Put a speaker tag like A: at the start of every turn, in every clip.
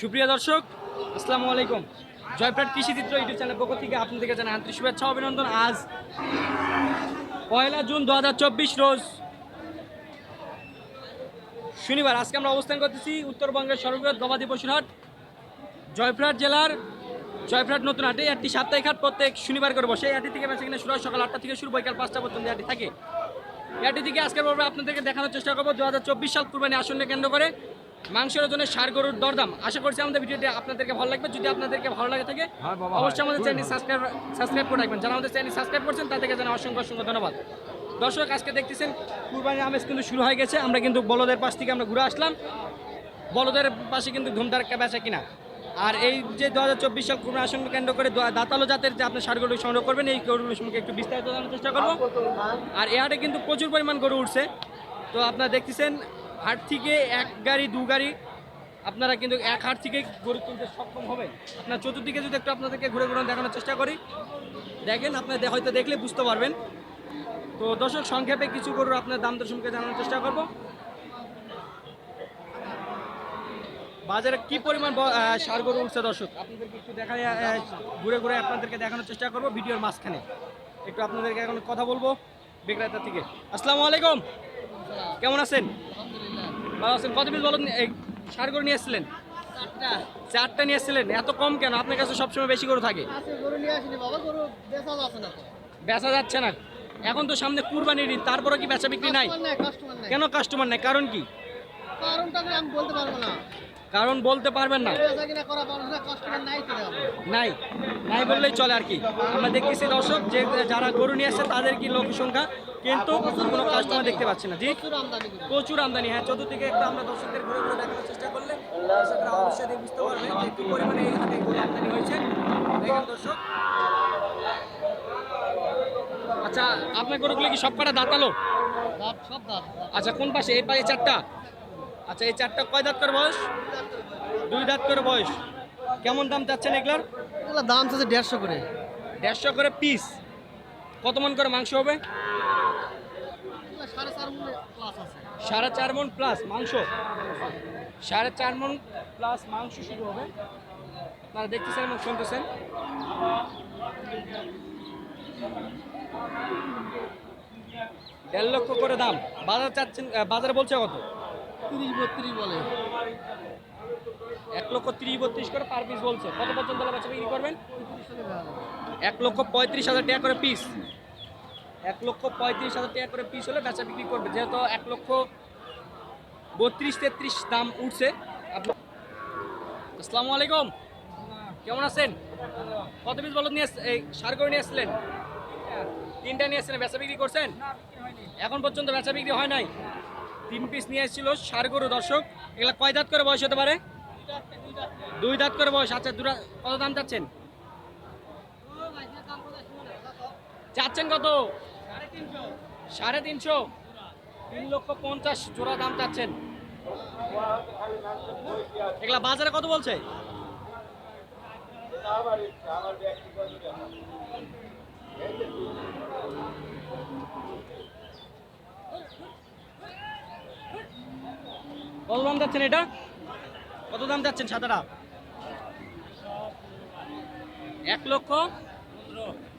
A: সুপ্রিয় দর্শক, আসসালামু আলাইকুম। জয়প্রাট কৃষি চিত্র ইউটিউব চ্যানেল পক্ষ থেকে আপনাদেরকে জানাই আন্তরিক শুভেচ্ছা অভিনন্দন। আজ পয়লা জুন দু হাজার চব্বিশ রোজ শনিবার, আজকে আমরা অবস্থান করতেছি উত্তরবঙ্গের সর্ববৃহৎ গবাদি পশুর হাট, জয়প্রাট জেলার জয়প্রাট নতুন হাটে। একটি সাপ্তাহিক হাট প্রত্যেক শনিবার করে বসে। হাটটি থেকে বেঁচে কিনা শুরু হয় সকাল আটটা থেকে শুরু, বৈকাল পাঁচটা পর্যন্ত হাটটি থাকে। এটি থেকে আজকের পর্বে আপনাদেরকে দেখানোর চেষ্টা করব। দু হাজার চব্বিশ সাল কুরবানি আসনকে কেন্দ্র করে। মাংসের ওজনে সার গরুর দরদাম। আশা করছি আমাদের ভিডিওটি আপনাদেরকে ভালো লাগবে। যদি আপনাদেরকে ভালো লাগে থাকে অবশ্যই আমাদের চ্যানেল সাবস্ক্রাইব সাবস্ক্রাইব করে রাখবেন। যারা আমাদের চ্যানেল সাবস্ক্রাইব করছেন তাদেরকে জানা অসংখ্য অসংখ্য ধন্যবাদ। দর্শক আজকে দেখতেছেন কুরবানির আমেজ কিন্তু শুরু হয়ে গেছে। আমরা কিন্তু বলদের পাশ থেকে আমরা ঘুরে আসলাম। বলদের পাশে কিন্তু ধুমধার বেচা কিনা। আর এই যে দু হাজার চব্বিশ সাল কুরবানি আসন কেন্দ্র করে দাতালো জাতের যে আপনার সার গরু সংগ্রহ করবেন এই গরুগুলোর সম্পর্কে একটু বিস্তারিত জানার চেষ্টা করব। আর এ হাটে কিন্তু প্রচুর পরিমাণ গরু উঠছে। তো আপনারা দেখতেছেন হাট থেকে এক গাড়ি, দু গাড়ি, আপনারা কিন্তু এক হাট থেকে গরু কিনতে সক্ষম হবেন। আপনার চতুর্দিকে যদি একটু আপনাদেরকে ঘুরে ঘুরে দেখানোর চেষ্টা করি। দেখেন, আপনার হয়তো দেখলে বুঝতে পারবেন। তো দর্শক, সংক্ষেপে কিছু গরুর আপনার দাম দর সম্পর্কে জানানোর চেষ্টা করব। বাজারে কি পরিমাণ সার গরু উঠছে দর্শক? আপনাদেরকে একটু দেখা ঘুরে ঘুরে আপনাদেরকে দেখানোর চেষ্টা করব ভিডিওর মাঝখানে। একটু আপনাদেরকে এখন কথা বলব বিক্রেতা থেকে। আসসালামু আলাইকুম। কেমন আছেন? ভালো আছেন? কত পিস বলুন সার গরু নিয়ে এসেছিলেন? চারটা। নিয়ে এসেছিলেন? এত কম কেন? আপনার কাছে সবসময় বেশি গরু থাকে।
B: বেচা যাচ্ছে না
A: এখন তো সামনে কুরবানির ঈদ তারপরে কি বেচা বিক্রি নাই? কেন কাস্টমার নাই? কারণ কি?
B: কারণটা আমি আমি বলতে পারব না।
A: কারণ বলতে পারবেন না।
B: করা নাই।
A: নাই বললেই চলে আর কি। আমরা দেখতেছি দর্শক যে যারা গরু নিয়ে আসছে তাদের কি লোক সংখ্যা? কিন্তু কোনো কাস্টমার দেখতে পাচ্ছি না। জি?
B: প্রচুর আমদানি।
A: হ্যাঁ। চতুর্দিকে একটু আমরা দর্শকদের ঘুরে ঘুরে দেখানোর চেষ্টা করলে দর্শকরা অবশ্যই বুঝতে পারবেন যে কি পরিমাণে এই হাটে আমদানি হয়েছে। দর্শক। আচ্ছা আপনার গরুগুলো কি সব কটা দাঁতালো?
B: সব দাঁত।
A: আচ্ছা কোন পাশে? এই পাশে চারটা? আচ্ছা এই চারটা কয় দাঁত করে বয়স? দুই দাঁত করে বয়স। কেমন দাম চাচ্ছেন এগুলার?
B: এগুলো দাম আছে দেড়শো করে।
A: দেড়শো করে পিস কত মন করে মাংস হবে
B: এগুলো সাড়ে চার মনে প্লাস আছে
A: সাড়ে চার মন প্লাস মাংস। সাড়ে চার মন প্লাস মাংস শুরু হবে। আপনারা দেখতেছেন এবং শুনতেছেন। দেড় লক্ষ করে দাম। বাজার চাচ্ছেন বাজারে বলছে কত?
B: তিরিশ বত্রিশ বলে।
A: এক লক্ষ তিরিশ বত্রিশ করে পার পিস বলছে। কত পর্যন্ত বিক্রি করবেন। এক লক্ষ পঁয়ত্রিশ হাজার টাকা করে পিস এক লক্ষ পঁয়ত্রিশ হাজার টাকা করে পিস হলে বেচা বিক্রি করবে। যেহেতু এক লক্ষ বত্রিশ তেত্রিশ দাম উঠছে। আসসালামু আলাইকুম। কেমন আছেন? কত পিস বলদ নিয়ে এই সার করে নিয়ে আসছিলেন? তিনটা নিয়ে এসেছিলেন বেচা বিক্রি করছেন? এখন পর্যন্ত বেচা বিক্রি হয় নাই? তিন পিস নিয়ে এসেছিল সার গরু দর্শক। এগুলা কয় দাঁত করে বয়স হতে পারে? দুই দাঁত করে বয়স। আচ্ছা দুরা কত দাম চাচ্ছেন? চাচ্ছেন কত? সাড়ে তিনশো। তিন লক্ষ পঞ্চাশ জোড়া দাম চাচ্ছেন। এগুলা বাজারে কত বলছে? কত দাম যাচ্ছেন এটা? কত দাম যাচ্ছেন সাদাটা? এক লক্ষ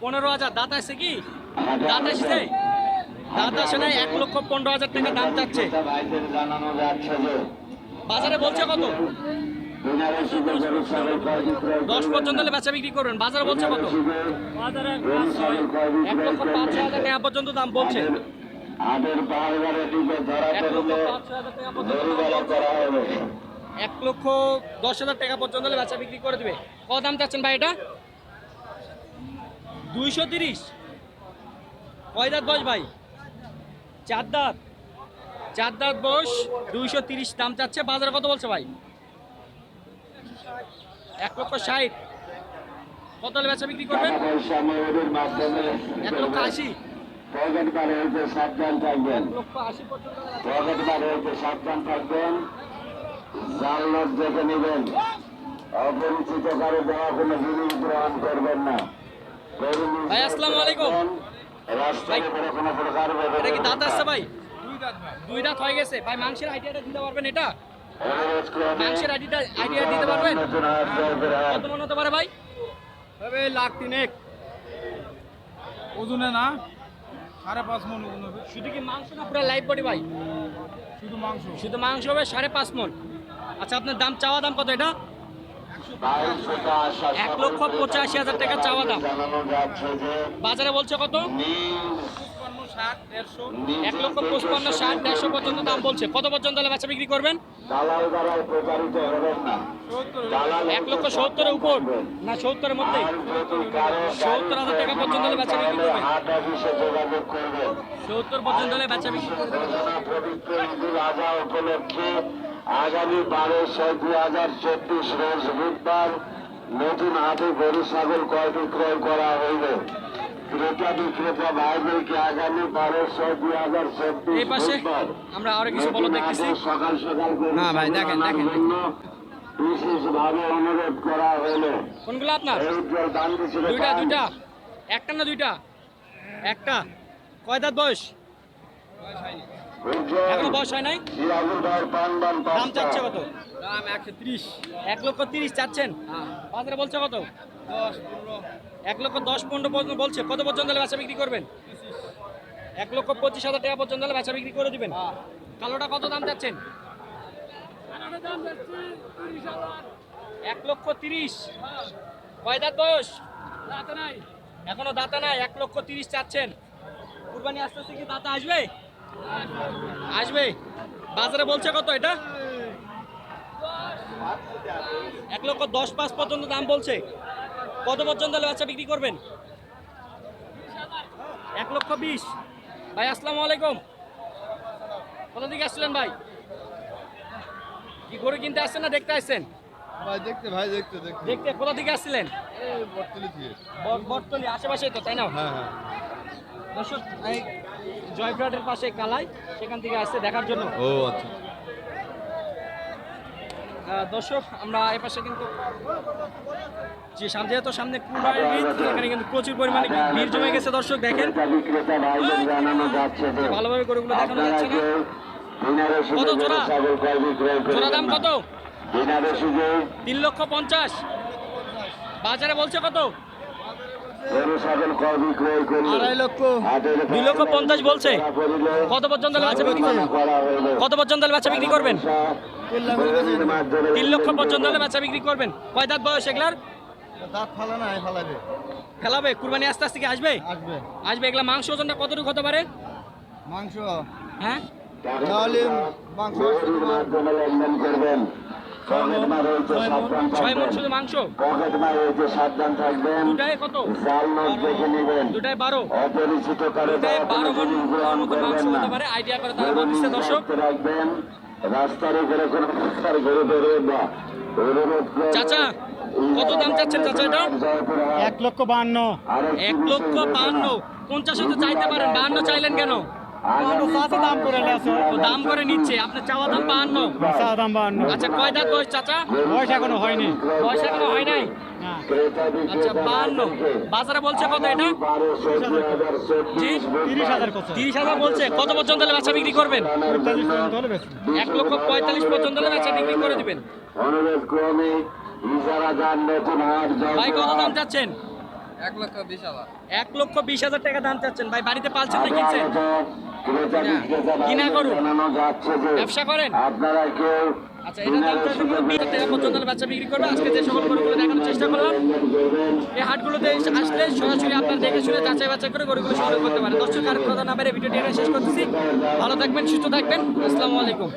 A: পনেরো হাজার। দাঁত আছে কি? দাঁত আসছে দাঁত আসে না এক লক্ষ পনেরো হাজার টাকা দাম চাচ্ছে। বাজারে বলছে কত? দশ পর্যন্ত হলে বেচা বিক্রি করবেন। বাজারে বলছে কত? এক লক্ষ পাঁচ হাজার টাকা পর্যন্ত দাম বলছে। এক লক্ষ দশ হাজার টাকা পর্যন্ত হলে বেচা বিক্রি করে দিবে। কত দাম চাচ্ছেন ভাই এটা? দুইশো তিরিশ। কয় দাঁত বয়স ভাই? চার দাঁত। চার দাঁত বয়স দুইশো তিরিশ দাম চাচ্ছে বাজারে কত বলছে ভাই? এক লক্ষ ষাট। কত হলে বেচা বিক্রি করবেন? এক লক্ষ আশি।
C: পকেট বারে হইতে সাবধান থাকবেন
A: এক লক্ষ আশি পর্যন্ত হলে বেচা-
C: পকেট বারে হইতে সাবধান থাকবেন জাল দেখে নেবেন। অপরিচিত কারও দেওয়া কোনো জিনিস গ্রহণ করবেন না।
A: ভাই, আসসালামু আলাইকুম।
C: রাস্তার উপরে কোনো প্রকার
A: এটা কি দাঁত আসছে ভাই? দুই দাঁত হয়ে গেছে। ভাই মাংসের আইডিয়াটা দিতে পারবেন এটা? মাংসের আইডিয়া দিতে পারবেন?
C: হাট
A: কত মন হতে পারে ভাই? তবে লাখ তিনেক।
D: ওজনে না সাড়ে পাঁচ মন ওজন হবে।
A: শুধু কি মাংস না পুরো লাইভ বডি ভাই?
D: শুধু মাংস।
A: শুধু মাংস হবে সাড়ে পাঁচ মন। আচ্ছা আপনার দাম চাওয়া দাম কত এটা? এক লক্ষ পঁচাশি হাজার টাকা চাওয়া দাম। বাজারে বলছে কত? এক লক্ষ পঁচপান্ন, ষাট, দেড়শো পর্যন্ত দাম বলছে। কত পর্যন্ত হলে বাচ্চা বিক্রি করবেন? এক লক্ষ সত্তরের উপর। না, সত্তরের মধ্যে। সত্তর হাজার টাকা পর্যন্ত হলে বেচা বিক্রি করবেন। সত্তর পর্যন্ত হলে বাচ্চা বিক্রি করবেন।
C: আগামী বারো ছয় দুই হাজার চব্বিশ রোজ বুধবার নতুন হাটে গরু ছাগল ক্রয় বিক্রয় করা হইল ক্রেতা বিক্রেতা ভাইদেরকে আগামী বারো ছয় দুই হাজার চব্বিশ বুধবার
A: আমরা আরও কিছু বলো
C: নতুন হাটে সকাল সকাল গরু
A: না ভাই, দেখেন,
C: আনার
A: দেখেন,
C: জন্য বিশেষভাবে অনুরোধ করা হলো।
A: কোনগুলো আপনার? দুইটা দুইটা। একটা না দুইটা? একটা। কয় দাঁত বয়স? এখনও বয়স হয় নাই? দাম চাচ্ছে কত?
D: দাম একশো ত্রিশ।
A: এক লক্ষ তিরিশ চাচ্ছেন? বাজারে বলছে কত?
D: দশ পনেরো।
A: এক লক্ষ দশ পনেরো পর্যন্ত বলছে। কত পর্যন্ত হলে বেচা বিক্রি করবেন? এক লক্ষ পঁচিশ হাজার টাকা পর্যন্ত হলে বেচা বিক্রি করে দিবেন। কালোটা কত দাম চাচ্ছেন? এক লক্ষ তিরিশ। কয় দাঁত বয়স? এখনও দাতা নাই এক লক্ষ তিরিশ চাচ্ছেন। কুরবানি আস্তে আস্তে কি দাতা আসবে? আসবে? বাজারে বলছে কত এটা? এক লক্ষ দশ পাঁচ পর্যন্ত দাম বলছে। কত পর্যন্ত হলে বাচ্চা বিক্রি করবেন? এক লক্ষ বিশ। ভাই আসসালামু আলাইকুম। কোথা থেকে আসছিলেন ভাই? কি গরু কিনতে আসছেন না দেখতে আসছেন?
B: ভাই দেখতে ভাই দেখতে দেখতে।
A: দেখতে কোথা থেকে আসছিলেন?
B: এই বটতলি থেকে।
A: বটতলি আশেপাশেই তো তাই না?
B: হ্যাঁ হ্যাঁ।
A: দর্শক জয়প্রাটের পাশে কালাই সেখান থেকে আসছে দেখার জন্য।
B: ও আচ্ছা।
A: দর্শক আমরা এই পাশে কিন্তু যে সামনে যেহেতু সামনে কুরবানির ঈদ এখানে কিন্তু প্রচুর পরিমাণে ভিড় জমে গেছে দর্শক দেখেন। ভালোভাবে গরুগুলো দেখানো যাচ্ছে না। কত জোড়া? জোড়া দাম কত? তিন লক্ষ পঞ্চাশ। বাজারে বলছে কত? দুই লক্ষ পঞ্চাশ বলছে। কত পর্যন্ত বাচ্চা বিক্রি করবেন? কত পর্যন্ত বাচ্চা বিক্রি করবেন?
B: তিন
A: লক্ষ পর্যন্ত বাচ্চা বিক্রি কয় দাঁত বয়স এগুলার?
B: ফেলাবে?
A: কুরবানি আস্তে আস্তে কি আসবে?
B: আসবে।
A: আসবে এগুলা মাংস ওজনটা কতটুকু হতে পারে?
B: মাংস।
A: হ্যাঁ?
B: তাহলে মাংস
C: গরুর মাধ্যমে লেনদেন করবেন পকেট মার হইতে সাবধান
A: ছয় মন শুধু মাংস।
C: পকেট মার হইতে সাবধান থাকবেন।
A: দুটায় কত?
C: জাল নোট দেখে নেবেন।
A: দুটায় বারো।
C: অপরিচিত কারও
A: বারো মন
C: গ্রহণ করবেন না
A: আইডিয়া করে তারা
C: গরু
A: দর্শক।
C: রাখবেন। রাস্তার উপরে কোনো রাস্তার গরু বেরোবেন না। অনুরোধ করে
A: চাচা, কত দাম চাচ্ছেন চাচা এটা?
B: এক লক্ষ বান্ন
A: এক লক্ষ বাহান্ন। পঞ্চাশে তো চাইতে পারেন বাহান্ন চাইলেন কেন?
B: দাম করে
A: দাম করে নিচ্ছে। আপনার চাওয়া দাম বাহান্ন।
B: দাম বান্ন
A: আচ্ছা কয় দাঁত বয়স চাচা?
B: বয়স এখনও হয়নি।
A: বয়স এখনও হয় নাই? আচ্ছা বাহান্ন। বাজারে বলছে কত এটা?
B: তিরিশ হাজার
A: তিরিশ হাজার বলছে। কত পর্যন্ত হলে বাচ্চা বিক্রি করবেন? এক লক্ষ পঁয়তাল্লিশ পর্যন্ত হলে বাচ্চা বিক্রি করে দিবেন। ভাই কত দাম চাচ্ছেন?
D: এক লক্ষ বিশ হাজার।
A: টাকা দাম চাচ্ছেন। ভাই, বাড়িতে পালছেন না কিনছেন? কিনা
C: যে
A: ব্যবসা করেন?
C: আপনারা কেউ
A: আচ্ছা বাচ্চা বিক্রি আজকে যে সকল গরুগুলো দেখানোর চেষ্টা এই হাটগুলোতে আসলে আপনার দেখে শুনে বাছাই করে গরুগুলো করতে পারেন। না শেষ করতেছি। ভালো থাকবেন, সুস্থ থাকবেন। আসসালামু আলাইকুম।